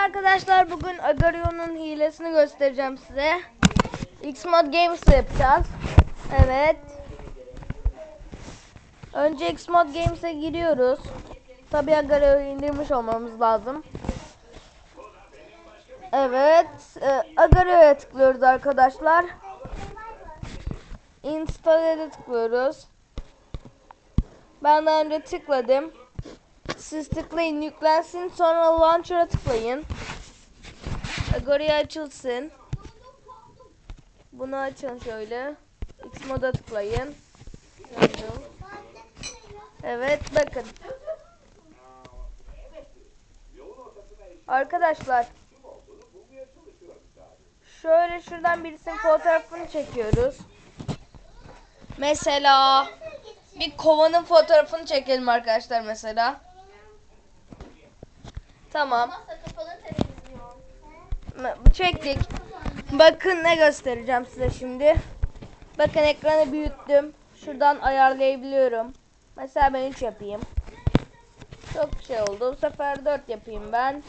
arkadaşlar bugün Agario'nun hilesini göstereceğim size. Xmod Games yapacağız. Evet. Önce Xmod Games'e giriyoruz. Tabii Agario'yu indirmiş olmamız lazım. Evet. E, Agario'ya tıklıyoruz arkadaşlar. Installe'e tıklıyoruz. Ben daha önce tıkladım. Siz tıklayın yüklensin sonra launcher'a tıklayın. Agorya açılsın. Bunu açın şöyle. X moda tıklayın. Evet bakın. Arkadaşlar. Şöyle şuradan birisinin fotoğrafını çekiyoruz. Mesela bir kovanın fotoğrafını çekelim arkadaşlar mesela. Tamam. Çektik. Bakın ne göstereceğim size şimdi. Bakın ekranı büyüttüm. Şuradan ayarlayabiliyorum. Mesela ben 3 yapayım. Çok şey oldu. Bu sefer 4 yapayım ben.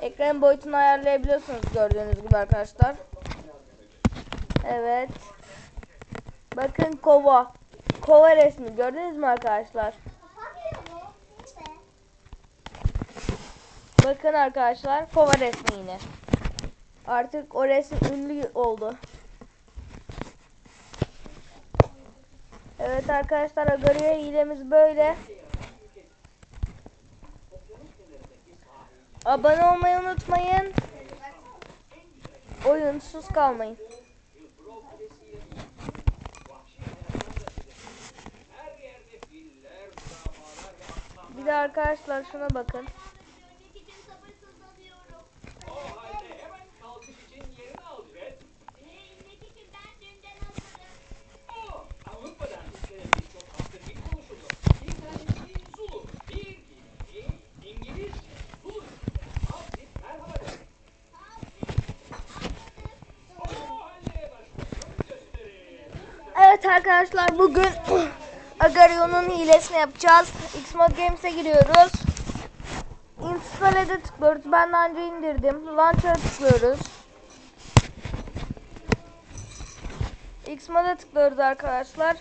Ekran boyutunu ayarlayabiliyorsunuz gördüğünüz gibi arkadaşlar. Evet. Bakın kova. Kova resmi gördünüz mü arkadaşlar? Bakın arkadaşlar kova resmi yine. Artık o resim ünlü oldu. Evet arkadaşlar Agario hilemiz böyle. Abone olmayı unutmayın. Oyunsuz kalmayın. Bir de arkadaşlar şuna bakın. Evet arkadaşlar bugün Agario'nun hilesini yapacağız. Xmod Games'e giriyoruz. Installe'de tıklıyoruz. Ben daha önce indirdim. Launcher'a tıklıyoruz. Xmod'a tıklıyoruz arkadaşlar.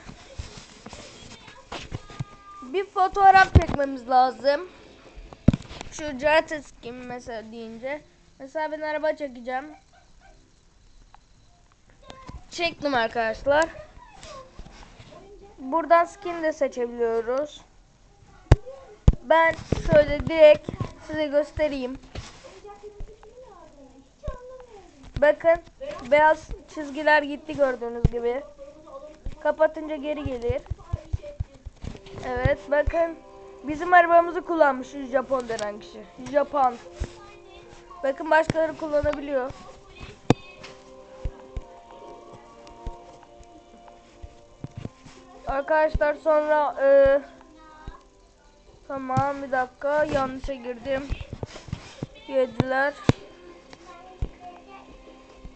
Bir fotoğraf çekmemiz lazım. Şu Jartis gibi mesela deyince. Mesela ben araba çekeceğim. Çektim arkadaşlar. Buradan skin de seçebiliyoruz. Ben şöyle direkt size göstereyim. Bakın beyaz çizgiler gitti gördüğünüz gibi. Kapatınca geri gelir. Evet bakın bizim arabamızı kullanmış Japon denen kişi. Japon. Bakın başkaları kullanabiliyor. Arkadaşlar sonra e, tamam bir dakika yanlışa girdim. Yediler.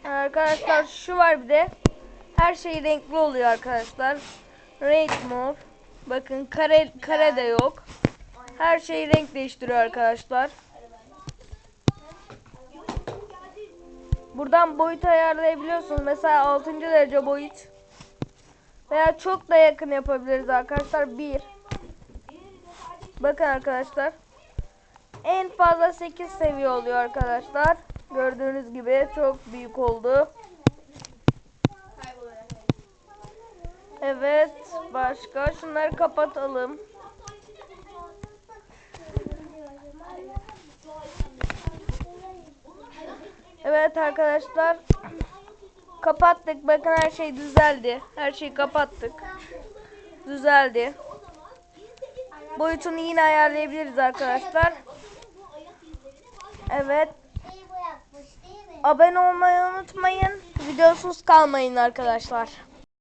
Arkadaşlar şu var bir de. Her şey renkli oluyor arkadaşlar. Renk mor. Bakın kare kare de yok. Her şey renk değiştiriyor arkadaşlar. Buradan boyut ayarlayabiliyorsunuz. Mesela 6. derece boyut. Veya çok da yakın yapabiliriz arkadaşlar. 1. Bakın arkadaşlar. En fazla 8 seviye oluyor arkadaşlar. Gördüğünüz gibi çok büyük oldu. Evet. Başka şunları kapatalım. Evet arkadaşlar. Kapattık. Bakın her şey düzeldi. Her şeyi kapattık. Düzeldi. Boyutunu yine ayarlayabiliriz arkadaşlar. Evet. Abone olmayı unutmayın. Videosuz kalmayın arkadaşlar.